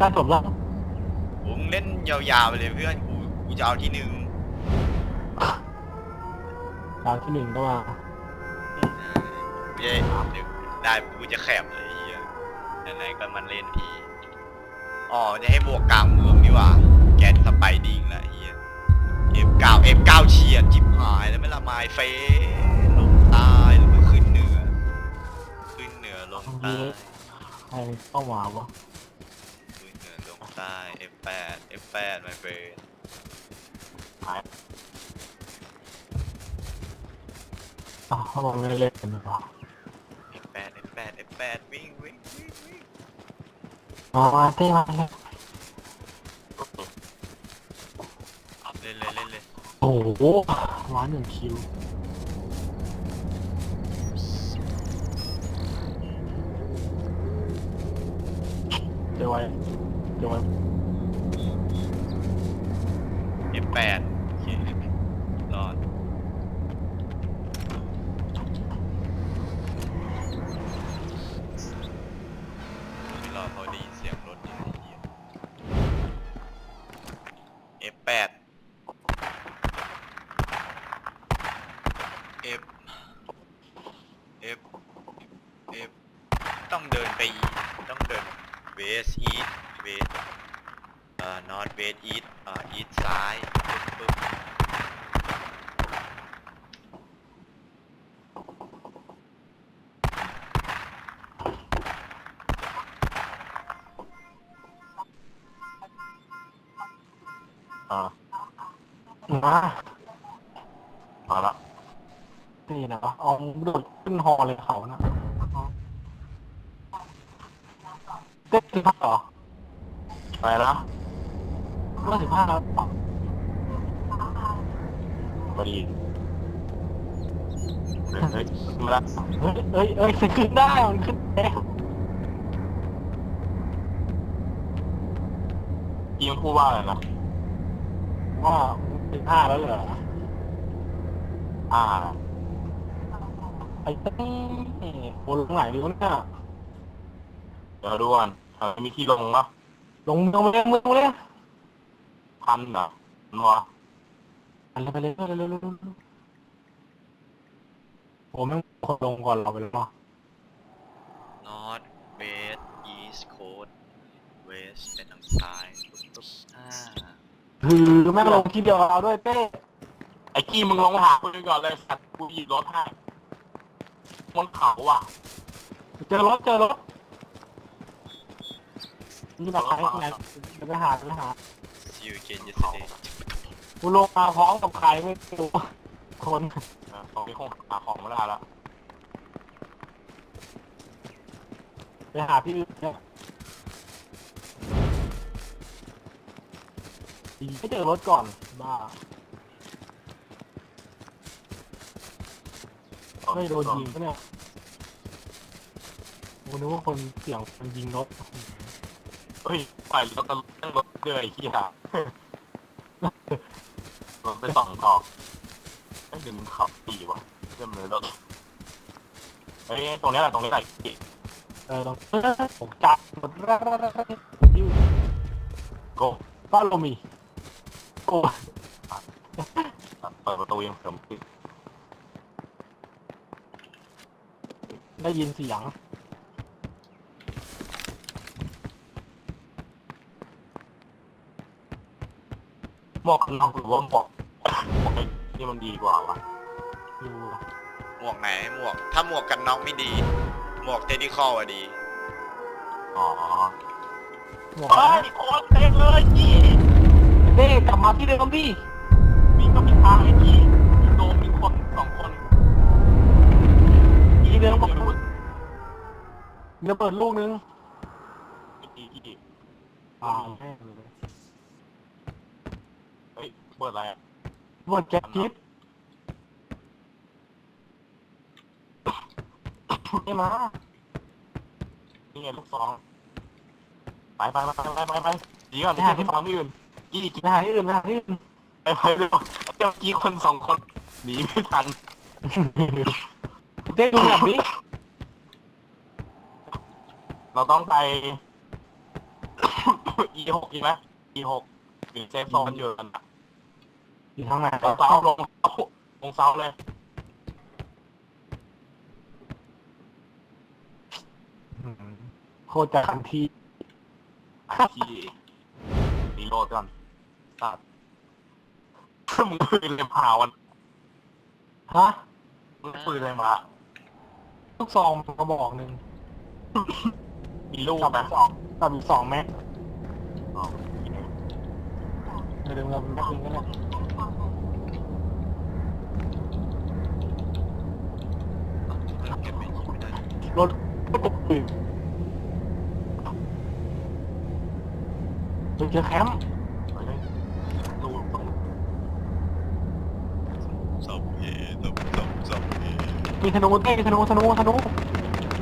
ได้จบแล้วโอ้มึงเล่นยาวๆไปเลยเพื่อนกูกูจะเอาที่หนึ่งดาวที่หนึ่งก็มาไม่ใช่เดี๋ยวได้กูจะแคบเลยไอ้เฮียไหนๆก็มันเล่นทีอ๋อจะให้บวกกลางเมืองนี่หว่า แกนสไปดิงแหละไอ้เฮีย F9 F9 เฉียดจิบหายแล้วไม่ละไมายเฟลงใต้แล้วก็ขึ้นเหนือ ขึ้นเหนือลงใต้ใครเข้ามาวะ ขึ้นเหนือลงใต้ F8 F8 my friend อ้าวเขาบอกไม่ได้เล่นกันหรอ F8 F8 F8 วิ่งวิ่งวิ่งวิ่งอ๋อมาเต้มาเลยเล่นเลยเล่นเลยโอ้โหร้านหนึ่งคิวเจอไว้เจอไว้ F8 โอเค มามาละนี่นะเอาโดดขึ้นหอเลยเขานะเต้นสิบห้าเหรอไปละเมื่อสิบห้าแล้วเหรอพอดีเฮ้ยเฮ้ยมาละเฮ้ยเอ้ยเอ้ยขึ้นได้มันขึ้นได้ยิงพูดว่าอะไรนะว่า สิบห้าแล้วเหรอ อ่า ไอ้เต้โอ้ลงไหนดีวะเนี่ยเดี๋ยวดูก่อนเออมีที่ลงปะลงเมืองไปเลยเมืองไปเลยพันเหรอนัวอันไปเลยไปเลยเร็วเร็วเร็วเร็วเร็วโอ้แม่งคนลงก่อนเราไปแล้วเนาะ north west east coast west เป็นทางซ้ายปึ๊บปึ๊บอ่า คือแม่งลงทีเดียวกับเราด้วยเต้ไอ้กี้มึงลงมาหากูก่อนเลยสัตว์กูหยิบรถให้บนเขาอะเจอรถเจอรถนี่แบบใครไหนเดี๋ยวไปหาไปหา see you again yesterday กูลงมาพร้อมกับใครไม่รู้คนเองนี้คงหาของไม่ได้ละไปหาพี่เนี่ย ไม่เจอรถก่อนบ้าเฮ้ยโดนยิงปะเนี่ยกูนึกว่าคนเสียงคนยิงรถเฮ้ยไปรถกันเรื่องรถเดือยไอ้ขี้ห่ารถไปสองต่อไอ้ยเดี๋ยวมึงขับดีวะเริ่มเลยรถเฮ้ยตรงนี้แหละตรงนี้แหละอีกเออลองเออผมจับหมดแล้วยิ้วโก้บ้านเรามีโอ้เปิดประตูยังเสริมขึ้นได้ยินเสียง หมวกกันน็อกหรือว่าหมวกหมวกไอ้นี่มันดีกว่าวะอยู่หมวกไหนหมวก ถ้าหมวกกันน็อกไม่ดี หมวกเทคนิคอลอะดี อ๋อหมวกเฮ้ยโคตรเต็มเลยจี เด้กลับมาที่เดิมดิมีก็มีทางไอ้จีมีโดมมีคนสองคนที่เดิมต้บอองกรู้มีระเบิดลูกนึงไอ้จีจีอ่าแม่งเลยเฮ้ยเปิดอะไรอะระเบิดแก๊สพิษไม่มานี่ไงลูกซองไปไปไปไปไปไปจีก่อนที่ที่ฟังที่อื่น จีจีไปหาที่อื่นไปหาที่อื่นไปไปเร็วเจ้าจีคนสองคนหนีไม่ทันเด้ดูแบบนี้ เราต้องไป E หกอีกไหม E หกหรือเซฟโซนอยู่กันอะอยู่ทางไหนลงเสาลงเสาลงเสาเลย โคตรจะทันที ที่รีโหลดก่อน ตัดมึงปืนเลยพาวันฮะมึงปืนเลยมาลูกซองกระบอกหนึ่งมีลูกกับไหมสองกับอีกสองแม็กอ๋อเดี๋ยวเราแม็กหนึงก็ได้เก็บไม่ไม่ได้รถก็ตกปืนไปเจอแคมป์ เฮ้ยลูกต้อง สอบเอสอบสอบสอบ เอมีธนูเต้มีธนูธนูธนู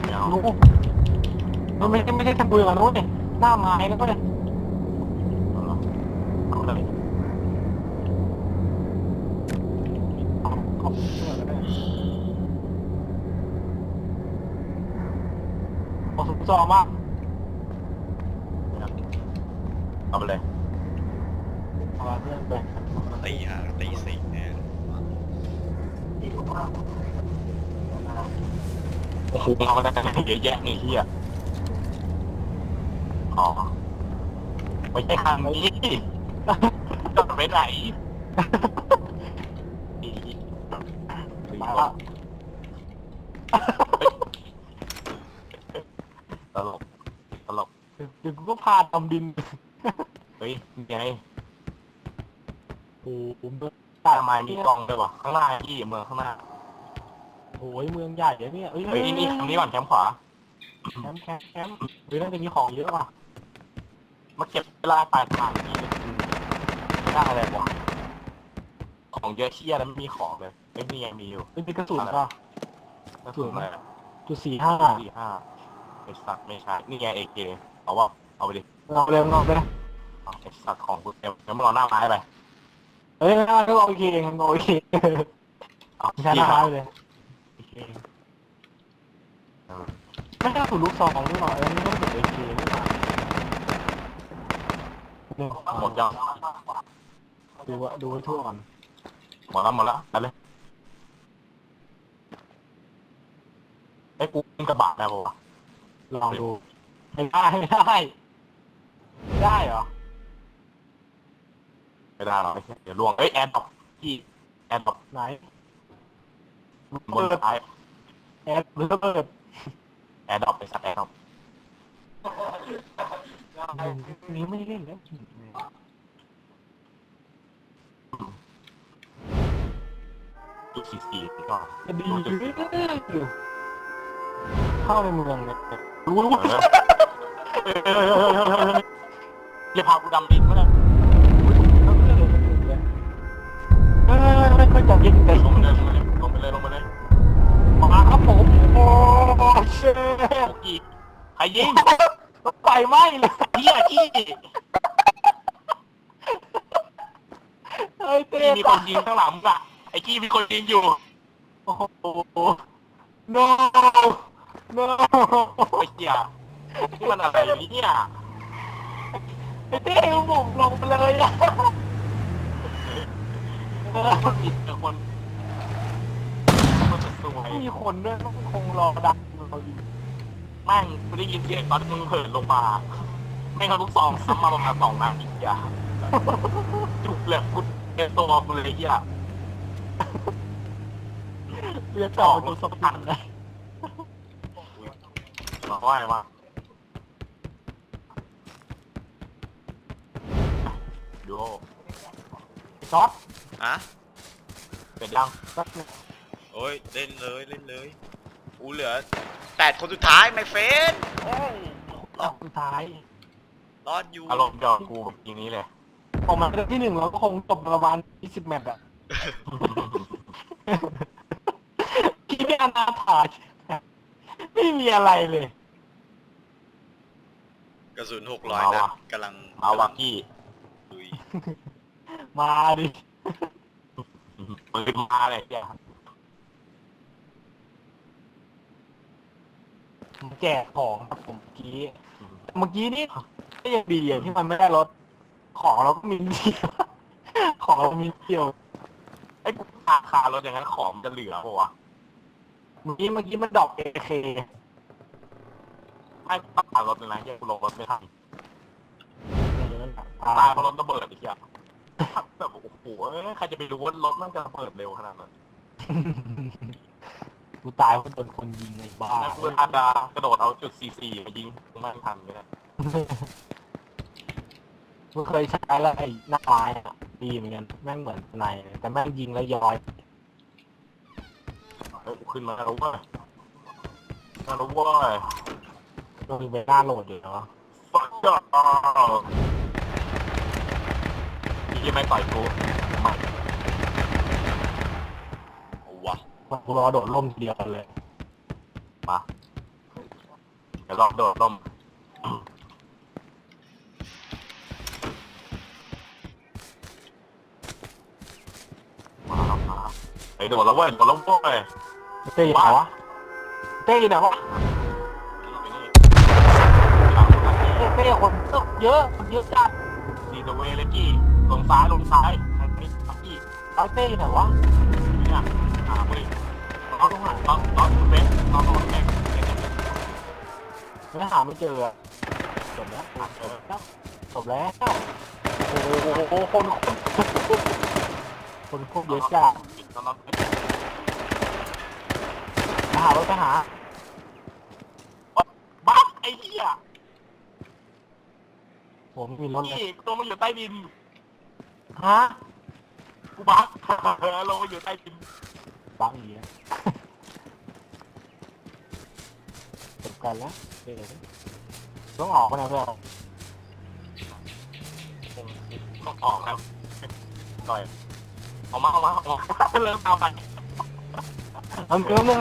ธนูมันไม่ใช่ไม่ใช่ธนูอย่างนู้นเนี่ยหน้าไม้แล้วก็เนี่ยสอก็ได้โอ้สุดจอมากเอาไปเลยเอาเพื่อนไปตีห้าตีสี่เนี่ย โอ้โหเอาไปได้เยอะแยะนี่เฮียอ๋อไม่ใช่คันนี้จะไปไหนอีรีมาโหลละดตลก ตลกเดี๋ยวกูก็พาดำดิน เฮ้ยนี่ไงโอ้โหเมืองใต้ไม้มีกล้องด้วยวะข้างหน้าพี่เมืองข้างหน้า โอ้ยเมืองใหญ่อะเนี่ยเอ้ยเฮ้ยนี่คำนี้ก่อนแคมป์ขวา แคมป์แคมป์แคมป์เฮ้ยน่าจะมีของเยอะว่ะมาเก็บเวลาปลายทางนี่ไม่ได้อะไรวะของเยอะเที่ยแล้วไม่มีของเลยไม่มียังมีอยู่เฮ้ยมีกระสุนป่ะกระสุนอะไรจุดสี่ห้าสี่ห้าไอสัตว์ไม่ใช่นี่ไงเอเกเอาว่าเอาไปดิเราเร็วเราไปเลยเอาไอสัตว์ของกูเต็มแล้วมึงเอาหน้าไม้ไปเฮ้ยเราโอเคเองโอเคเอาใช้ที่หน้ามาไม้เลย โอเคไม่ใช่กระสุนลูกซองนี่หรอเออนี่ก็เป็นโอเคนี่หว่าหนึ่งหมดยังดูว่าดูให้ทั่วก่อนหมดแล้วหมดแล้วไปเลยไอ้กูมึงกระบะแล้วปะลองดูไม่ได้ไม่ได้ไม่ได้เหรอไม่ได้หรอกไอ้เหี้ยเดี๋ยวล่วงเอ้ยแอร์ดรอปพี่แอร์ดรอปไหน บนท้ายแอดหรือระเบิดแอร์ดอปไอสัตว์แอร์ดอปนี้ไม่เล่นแล้วจุดสี่สี่ก็จะดีเข้าในเมืองเนี่ยรู้เอว่าอย่าพากูดำดินมาเลยเออไม่ค่อยจะยิงแต่ลงไปเลย กี้ใครยิงไฟไหม้เลยเฮียกี้เฮ้ยเต้กี้มีคนยิงข้างหลังมึงอะไอ้กี้มีคนยิงอยู่ โอ้โห no no ไอ้เหี้ยนี่มันอะไรเนี่ยไอ้เต้ผมลงไปเลยอะคนผิดกับคนมันจะสวยไม่มีคนด้วยต้องคงรอดักเราอยู่ แม่งกูได้ยินเสียงตอนมึงเหินลงมาแม่งเขาลูกซองซ้ำมาประมาณสองนัดอีกอย่างจุกเลยกูเป็นตัวกูเลยเหี้ยเรียกต่อตัวสปันเลยมาว่าไงวะดูช็อตอะเป็นยังสักหนึ่งโอ้ยเล่นเลยเล่นเลย กูเหลือแปดคนสุดท้ายไม่เฟนโอ้รอบสุดท้ายรอดอยู่อารมณ์เดียวกับกูแบบทีนี้เลยออกมาเป็นที่หนึ่งเราก็คงจบประมาณ20แมตช์อะคิดไม่อนาถาไม่มีอะไรเลยกระสุนหกร้อยนัดกำลังเอาวากี้ลุยมาดิปืนมาเลยเนี่ย แจกของครับผมเมื่อกี้เมื่อกี้นี่ไอก็ยังดีอย่างที่มันไม่ได้รถ ของเราก็มีเดียวของเรามีเดียวไอ้กูขาคารถอย่างนั้นของมันจะเหลือปะวะเมื่อกี้เมื่อกี้มันดรอกเอเคไม่ต้องขารถเลยนะแยกกูลงรถไม่ทันตาตายยเพราะรถระเบิดอีกอย่างแบบโอ้โหเอ้ยใครจะไปรู้ว่ารถมันจะระเบิดเร็วขนาดนั้น กูตายเพราะโดนคนยิงไอ้บ้าแล้วกูอาดากระโดดเอาจุดซีซีมายิงไม่ทันเลยนะกูเคยใช้แล้วไอ้หน้าไม้อะดีเหมือนกันแม่งเหมือนในแต่แม่งยิงแล้วย้อยเฮ้ยกูขึ้นมาแล้วเว้ยมาแล้วเว้ยโดนไปหน้าโหลดอยู่เนาะฟักจ้ายี่ไม่ต่อยกูไม่เอาวะ กู รอโดดล่มทีเดียวกันเลย มา เดี๋ยวลองโดดล่ม มามาไอ้โดดแล้วเว้ยโดดแล้วเว้ยเต้อยู่ไหนวะเต้อยู่ไหนวะเต้เต้คนเยอะคนเยอะจัดดีตัวเวเลกี้ลงซ้ายลงซ้ายอันนี้อักกี้เอาเต้อยู่ไหนวะเนี่ยอ่าเว้ย เราต้องหาเราเราเบสเราต้องแข่งไม่หาไม่เจอจบแล้วจบแล้วจบแล้วโอ้โหคนคนคนพวกเยอะจัดเราเราไปหารถไปหาบ้าไอ้เหี้ยผมมีรถเลยนี่ตัวมันอยู่ใต้ดินฮะกูบ้าลงมาอยู่ใต้ดินบังอีกแล้วจบ กันแล้วต้องออกกันนะเพื่อนต้องออกครับหน่อยออกมาออกมาออกมาเริ่มเอาไปเอาเรื่องนึง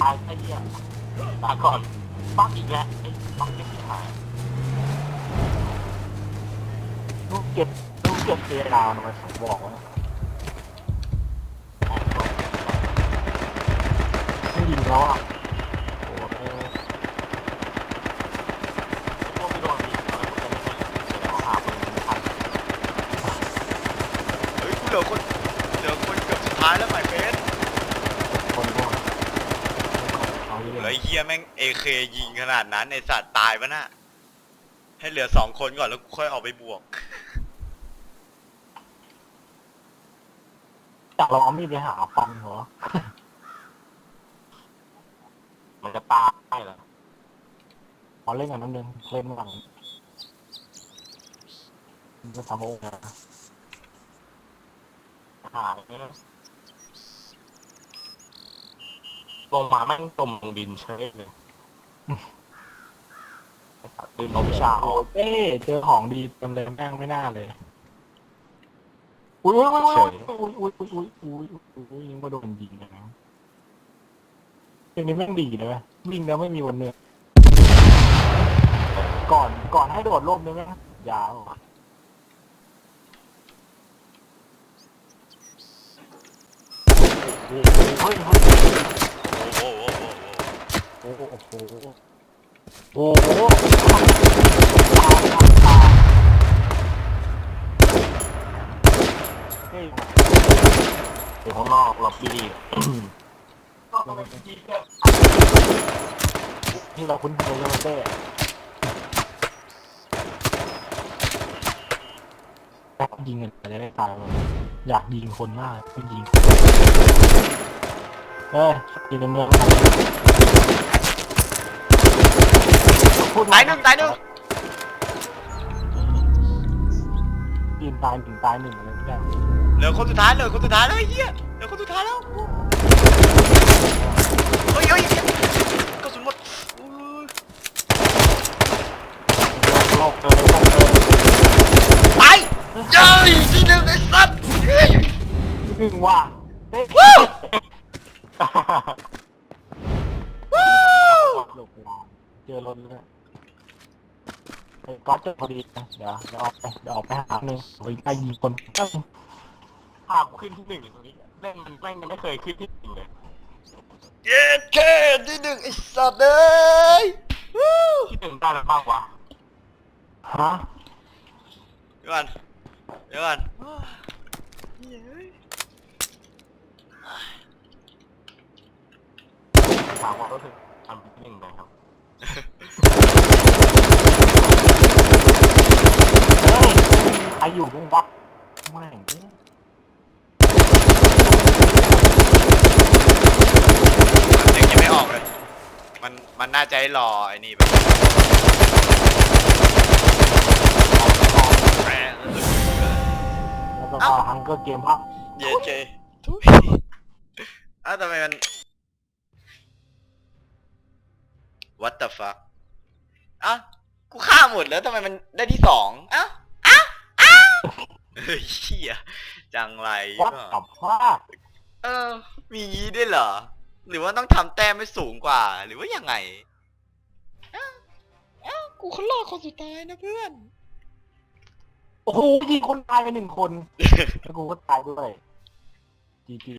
ตายไอ้เหี้ยตายก่อนบ้าอีกแล้วไอ้บ้าเก็บที่หายลูกเก็บลูกเก็บเสียดาวหน่อยบอกว่าไม่ยิงแล้วอะโอ้โหพวกที่โดนยิงอะไรพวกนี้เดี๋ยวหาปืนทันเฮ้ยกูเหลือคนเหลือคนเกือบสุดท้ายแล้วไหม่เฟสคนพวกเอาเยเหลืออะไอ้เฮียแม่งเอเคยิงขนาดนั้นไอสัตว์ตายปะน่ะให้เหลือสองคนก่อนแล้วกูค่อยออกไปบวก จากเราเอามีดไปหาฟันเหรอ มันจะตายแล้วขอเล่นกันนิดนึงเล่นหลังมันจะทำโอ้นะหายลงมาแม่งจมลงดินเฉยเลยลืมเอาวิชาโอ้เต้เจอของดีเต็มเลยแม่งไม่น่าเลย อุ้ยอุ้ยอุ้ยอุ้ยอุ้ยอุ้ยอุ้ยอุ้ยอุ้ยยังมาโดนยิงนะเกมนี้แม่งดีเลยไหมวิ่งแล้วไม่มีวันเหนื่อยก่อนก่อนให้โดดร่มเลยไหมยาวเฮ้ยเฮ้ยเฮ้ยโอ้โหโอ้โหโอ้โหโอ้โหโอ้โหโอ้โหเฮ้ยอยู่ข้างนอกล็อบบี้ ที่เราคุ้นเคยกันมาเต้ยิงกันจะได้ตายเลยอยากยิงคนมากไม่ยิงเฮ้ยยิงในเมืองพูดตายหนึ่งตายหนึ่งยิงตายหนึ่งตายหนึ่งอะไรแบบเหลือคนสุดท้ายเหลือคนสุดท้ายแล้วไอ้เหี้ยเหลือคนสุดท้ายแล้ว เฮ้ยเฮ้ยกระสุนหมดอุ้ยโลกเกินโลกเกินไปเย้ยที่หนึ่งไอ้สัตว์เฮ้ยหนึ่งว่ะเฮ้ยวู้หลบเวลาเจอรถเลยเฮ้ยก๊อตเจอพอดีนะเดี๋ยวเดี๋ยวออกไปเดี๋ยวออกไปหาหนึ่งไปไล่ยิงคนภาพขึ้นที่หนึ่งอยู่ตรงนี้เล่นมันแม่งยังไม่เคยขึ้นที่หนึ่งเลย เย้แค่ที่หนึ่งไอ้สัตว์เอ้ยที่หนึ่งได้แล้วบ้างวะ ฮะ เดี๋ยวก่อนเดี๋ยวก่อนถามว่ารู้สึกทำที่หนึ่งเลยครับเฮ้ยใครอยู่บ้างวะแม่งยังยังไม่ออกเลย มันมันน่าจะให้รอไอ้นี่แบบแหมรู้สึกแล้วก็ฮังเกอร์เกมพักเย้เจทุยอ้าวทำไมมัน what the fuck อ้าวกูฆ่าหมดแล้วทำไมมันได้ที่สองอ้าวอ้าวอ้าวเฮ้ยเชี่ยจังไรวัดวะกับว่าเออ มีงี้ด้วยเหรอ หรือว่าต้องทำแต้มให้สูงกว่า หรือว่ายังไงอ้าวอ้าวกูคนรอดคนสุดท้ายนะเพื่อน โอ้โหยิงคนตายไปหนึ่งคน แล้วกูก็ตายด้วยจีจี